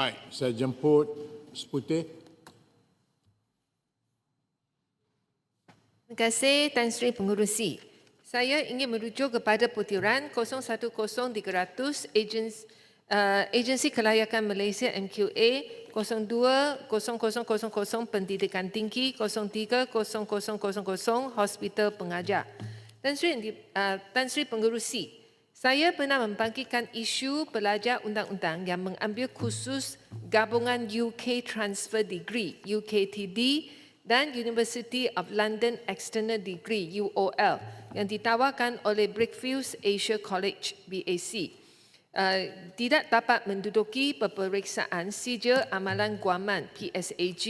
Baik, saya jemput seputih. Terima kasih Tan Sri Pengurusi. Saya ingin merujuk kepada putiran 010300 Agents, uh, Agensi Kelayakan Malaysia MQA 020000 Pendidikan Tinggi 030000 Hospital Pengajar. Tan Sri, uh, Tan Sri Pengurusi, saya pernah membangkitkan isu pelajar undang-undang yang mengambil khusus gabungan UK Transfer Degree UKTD dan University of London External Degree UOL yang ditawarkan oleh Brickfields Asia College BAC. Uh, tidak dapat menduduki peperiksaan sijil amalan guaman PSAG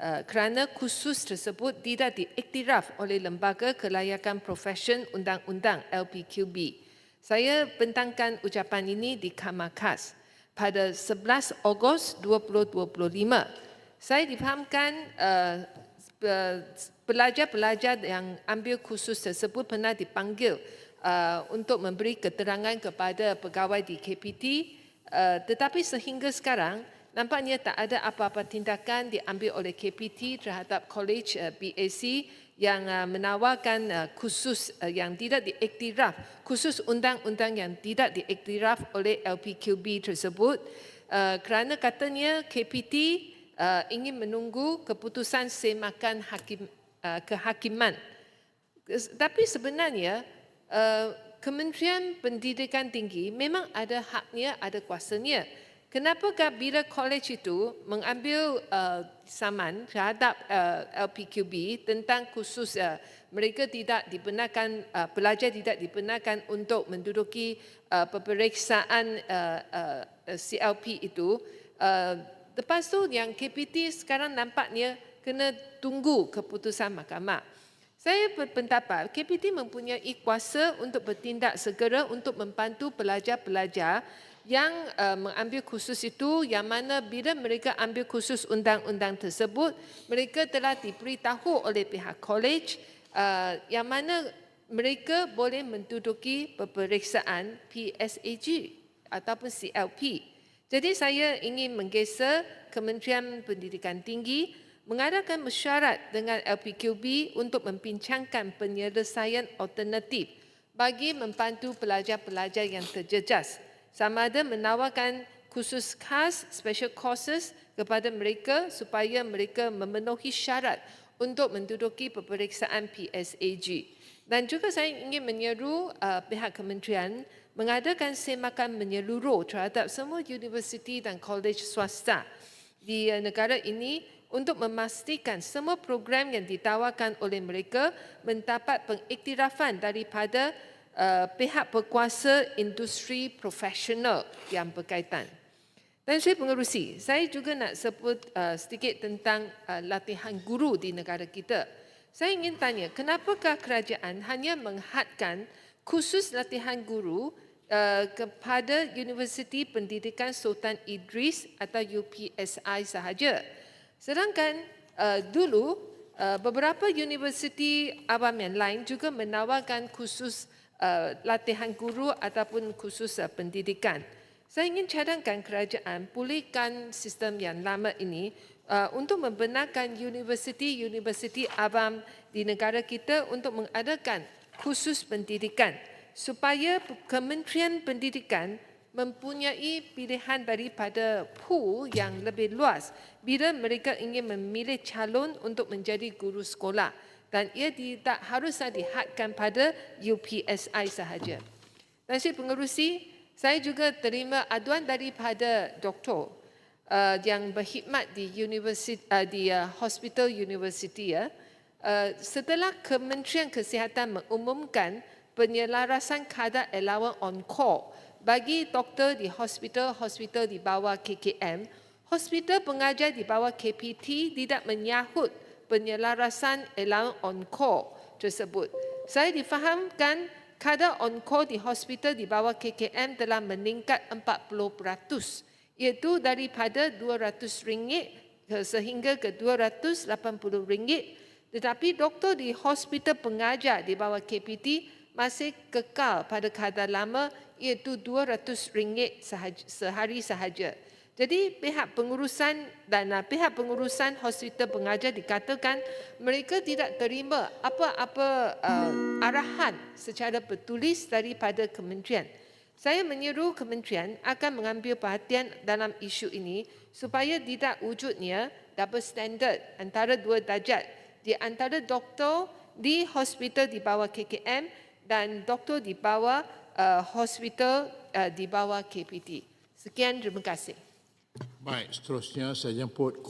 uh, kerana khusus tersebut tidak diiktiraf oleh Lembaga Kelayakan Profesion Undang-Undang LPQB. Saya bentangkan ucapan ini di Kamakas pada 11 Ogos 2025. Saya difahamkan uh, pelajar-pelajar yang ambil khusus tersebut pernah dipanggil uh, untuk memberi keterangan kepada pegawai di KPT uh, tetapi sehingga sekarang nampaknya tak ada apa-apa tindakan diambil oleh KPT terhadap College uh, BAC yang uh, menawarkan uh, khusus uh, yang tidak diiktiraf khusus undang-undang yang tidak diiktiraf oleh LPQB tersebut uh, kerana katanya KPT uh, ingin menunggu keputusan semakan hakim uh, kehakiman. Tapi sebenarnya uh, Kementerian Pendidikan Tinggi memang ada haknya, ada kuasanya. Kenapakah bila college itu mengambil uh, saman terhadap uh, LPQB tentang khusus uh, mereka tidak dibenarkan, uh, pelajar tidak dibenarkan untuk menduduki uh, peperiksaan uh, uh, CLP itu, uh, Lepas tu yang KPT sekarang nampaknya kena tunggu keputusan mahkamah. Saya berpendapat KPT mempunyai kuasa untuk bertindak segera untuk membantu pelajar-pelajar yang uh, mengambil khusus itu yang mana bila mereka ambil khusus undang-undang tersebut mereka telah diberitahu oleh pihak college uh, yang mana mereka boleh menduduki peperiksaan PSAG ataupun CLP. Jadi saya ingin menggeser Kementerian Pendidikan Tinggi mengadakan mesyuarat dengan LPQB untuk membincangkan penyelesaian alternatif bagi membantu pelajar-pelajar yang terjejas. Sama ada menawarkan khusus khas special courses kepada mereka supaya mereka memenuhi syarat untuk menduduki peperiksaan PSAG. Dan juga saya ingin menyeru uh, pihak kementerian mengadakan semakan menyeluruh terhadap semua universiti dan kolej swasta di eh, negara ini untuk memastikan semua program yang ditawarkan oleh mereka mendapat pengiktirafan daripada uh, pihak berkuasa industri profesional yang berkaitan. Dan saya pengerusi, saya juga nak sebut uh, sedikit tentang uh, latihan guru di negara kita. Saya ingin tanya, kenapakah kerajaan hanya menghadkan khusus latihan guru Uh, kepada Universiti Pendidikan Sultan Idris atau UPSI sahaja. Sedangkan uh, dulu uh, beberapa universiti awam yang lain juga menawarkan khusus uh, latihan guru ataupun khusus uh, pendidikan. Saya ingin cadangkan kerajaan pulihkan sistem yang lama ini uh, untuk membenarkan universiti-universiti awam di negara kita untuk mengadakan khusus pendidikan supaya Kementerian Pendidikan mempunyai pilihan daripada pool yang lebih luas bila mereka ingin memilih calon untuk menjadi guru sekolah dan ia tidak harus dihadkan pada UPSI sahaja. Dan saya pengerusi, saya juga terima aduan daripada doktor uh, yang berkhidmat di universiti uh, di uh, hospital university ya. Uh, setelah Kementerian Kesihatan mengumumkan penyelarasan kadar allowance on call bagi doktor di hospital-hospital di bawah KKM, hospital pengajar di bawah KPT tidak menyahut penyelarasan allowance on call tersebut. Saya difahamkan kadar on call di hospital di bawah KKM telah meningkat 40% iaitu daripada RM200 sehingga ke RM280 tetapi doktor di hospital pengajar di bawah KPT masih kekal pada kadar lama iaitu RM200 sehari sahaja. Jadi pihak pengurusan dan uh, pihak pengurusan hospital pengajar dikatakan mereka tidak terima apa-apa uh, arahan secara bertulis daripada kementerian. Saya menyeru kementerian akan mengambil perhatian dalam isu ini supaya tidak wujudnya double standard antara dua darjat di antara doktor di hospital di bawah KKM dan doktor di bawah uh, hospital uh, di bawah KPT. Sekian, terima kasih. Baik, seterusnya saya jemput